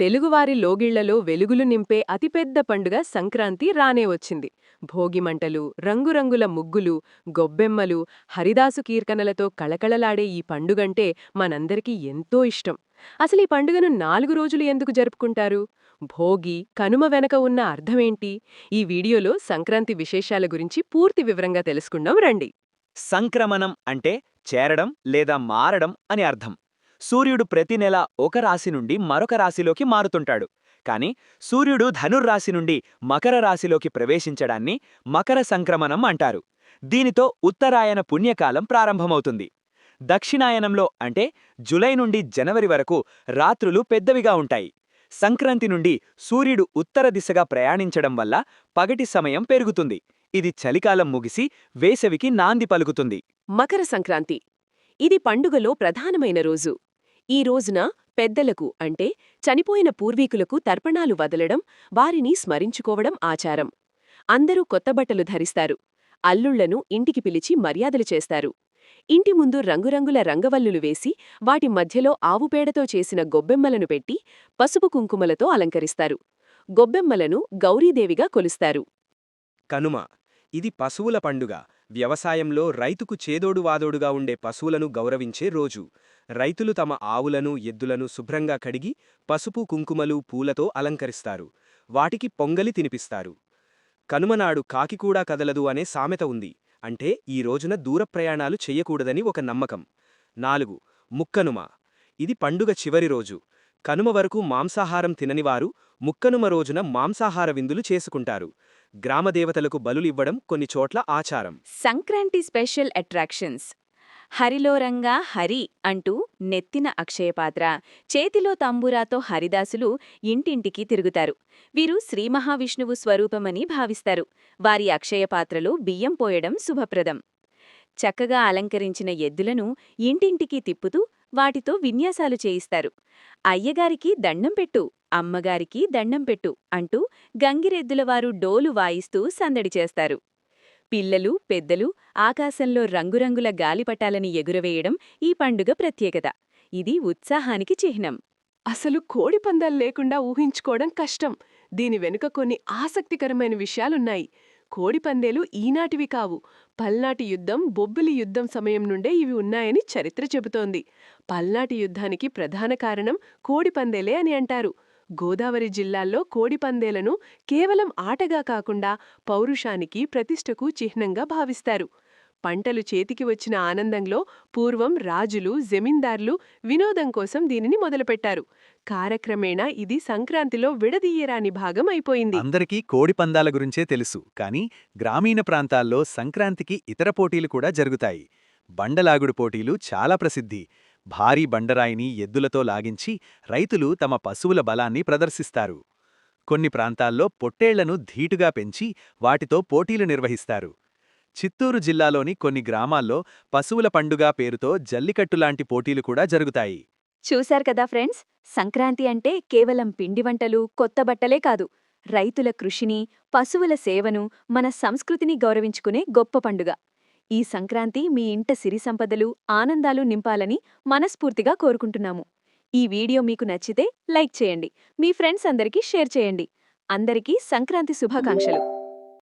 తెలుగువారి లోగిళ్ళలో వెలుగులు నింపే అతిపెద్ద పండుగ సంక్రాంతి రానే వచ్చింది. భోగిమంటలు రంగురంగుల ముగ్గులు గొబ్బెమ్మలు హరిదాసు కీర్తనలతో కళకళలాడే ఈ పండుగంటే మనందరికీ ఎంతో ఇష్టం. అసలు ఈ పండుగను నాలుగు రోజులు ఎందుకు జరుపుకుంటారు? భోగి కనుమ వెనక ఉన్న అర్థమేంటి? ఈ వీడియోలో సంక్రాంతి విశేషాల గురించి పూర్తి వివరంగా తెలుసుకుందాం రండి. సంక్రమణం అంటే చేరడం లేదా మారడం అని అర్థం. సూర్యుడు ప్రతి నెల ఒక రాశి నుండి మరొక రాశిలోకి మారుతుంటాడు. కాని సూర్యుడు ధనుర్రాశి నుండి మకర రాశిలోకి ప్రవేశించడాన్ని మకర సంక్రమణం అంటారు. దీనితో ఉత్తరాయణ పుణ్యకాలం ప్రారంభమవుతుంది. దక్షిణాయనంలో అంటే జులై నుండి జనవరి వరకు రాత్రులు పెద్దవిగా ఉంటాయి. సంక్రాంతి నుండి సూర్యుడు ఉత్తర దిశగా ప్రయాణించడం వల్ల పగటి సమయం పెరుగుతుంది. ఇది చలికాలం ముగిసి వేసవికి నాంది పలుకుతుంది. మకర సంక్రాంతి. ఇది పండుగలో ప్రధానమైన రోజు. ఈ రోజున పెద్దలకు అంటే చనిపోయిన పూర్వీకులకు తర్పణాలు వదలడం వారిని స్మరించుకోవడం ఆచారం. అందరూ కొత్తబట్టలు ధరిస్తారు. అల్లుళ్ళను ఇంటికి పిలిచి మర్యాదలు చేస్తారు. ఇంటి ముందు రంగురంగుల రంగవల్లులు వేసి వాటి మధ్యలో ఆవుపేడతో చేసిన గొబ్బెమ్మలను పెట్టి పసుపు కుంకుమలతో అలంకరిస్తారు. గొబ్బెమ్మలను గౌరీదేవిగా కొలుస్తారు. కనుమ ఇది పశువుల పండుగ. వ్యవసాయంలో రైతుకు చేదోడు వాదోడుగా ఉండే పశువులను గౌరవించే రోజు. రైతులు తమ ఆవులను ఎద్దులను శుభ్రంగా కడిగి పసుపు కుంకుమలు పూలతో అలంకరిస్తారు. వాటికి పొంగలి తినిపిస్తారు. కనుమనాడు కాకికూడా కదలదు అనే సామెత ఉంది. అంటే ఈ రోజున దూరప్రయాణాలు చెయ్యకూడదని ఒక నమ్మకం. నాలుగు ముక్కనుమ. ఇది పండుగ చివరి రోజు. కనుమ వరకు మాంసాహారం తిననివారు ముక్కనుమ రోజున మాంసాహార విందులు చేసుకుంటారు. గ్రామదేవతలకు బలులివ్వడం కొన్ని చోట్ల ఆచారం. Sankranti special attractions. హరిలోరంగా హరి అంటూ నెత్తిన అక్షయపాత్ర చేతిలో తంబురాతో హరిదాసులు ఇంటింటికి తిరుగుతారు. వీరు శ్రీ మహావిష్ణువు స్వరూపమని భావిస్తారు. వారి అక్షయపాత్రలో బియ్యం పోయడం శుభప్రదం. చక్కగా అలంకరించిన ఎద్దులను ఇంటింటికి తిప్పుతూ వాటితో విన్యాసాలు చేయిస్తారు. అయ్యగారికి దండం పెట్టు అమ్మగారికి దండం పెట్టు అంటూ గంగిరెద్దులవారు డోలు వాయిస్తూ సందడి చేస్తారు. పిల్లలు పెద్దలు ఆకాశంలో రంగురంగుల గాలిపటాలని ఎగురవేయడం ఈ పండుగ ప్రత్యేకత. ఇది ఉత్సాహానికి చిహ్నం. అసలు కోడి పందాలు లేకుండా ఊహించుకోవడం కష్టం. దీని వెనుక కొన్ని ఆసక్తికరమైన విషయాలున్నాయి. కోడిపందేలు ఈనాటివి కావు. పల్నాటి యుద్ధం బొబ్బిలి యుద్ధం సమయం నుండే ఇవి ఉన్నాయని చరిత్ర చెబుతోంది. పల్నాటి యుద్ధానికి ప్రధాన కారణం కోడిపందేలే అని అంటారు. గోదావరి జిల్లాల్లో కోడిపందేలను కేవలం ఆటగా కాకుండా పౌరుషానికి ప్రతిష్టకు చిహ్నంగా భావిస్తారు. పంటలు చేతికి వచ్చిన ఆనందంలో పూర్వం రాజులు జమీందార్లు వినోదం కోసం దీనిని మొదలుపెట్టారు. కారక్రమేణా ఇది సంక్రాంతిలో విడదీయరాని భాగం అయిపోయింది. అందరికీ కోడి పందాల గురించే తెలుసు కానీ గ్రామీణ ప్రాంతాల్లో సంక్రాంతికి ఇతర పోటీలు కూడా జరుగుతాయి. బండలాగుడు పోటీలు చాలా ప్రసిద్ధి. భారీ బండరాయిని ఎద్దులతో లాగించి రైతులు తమ పశువుల బలాన్ని ప్రదర్శిస్తారు. కొన్ని ప్రాంతాల్లో పొట్టేళ్ళను ధీటుగా పెంచి వాటితో పోటీలు నిర్వహిస్తారు. చిత్తూరు జిల్లాలోని కొన్ని గ్రామాల్లో పశువుల పండుగ పేరుతో జల్లికట్టులాంటి పోటీలు కూడా జరుగుతాయి. చూశారు కదా ఫ్రెండ్స్? సంక్రాంతి అంటే కేవలం పిండి వంటలు కొత్త బట్టలే కాదు. రైతుల కృషిని పశువుల సేవను మన సంస్కృతిని గౌరవించుకునే గొప్ప పండుగ. ఈ సంక్రాంతి మీ ఇంట సిరి సంపదలు ఆనందాలు నింపాలని మనస్ఫూర్తిగా కోరుకుంటున్నాము. ఈ వీడియో మీకు నచ్చితే లైక్ చేయండి. మీ ఫ్రెండ్స్ అందరికీ షేర్ చేయండి. అందరికీ సంక్రాంతి శుభాకాంక్షలు.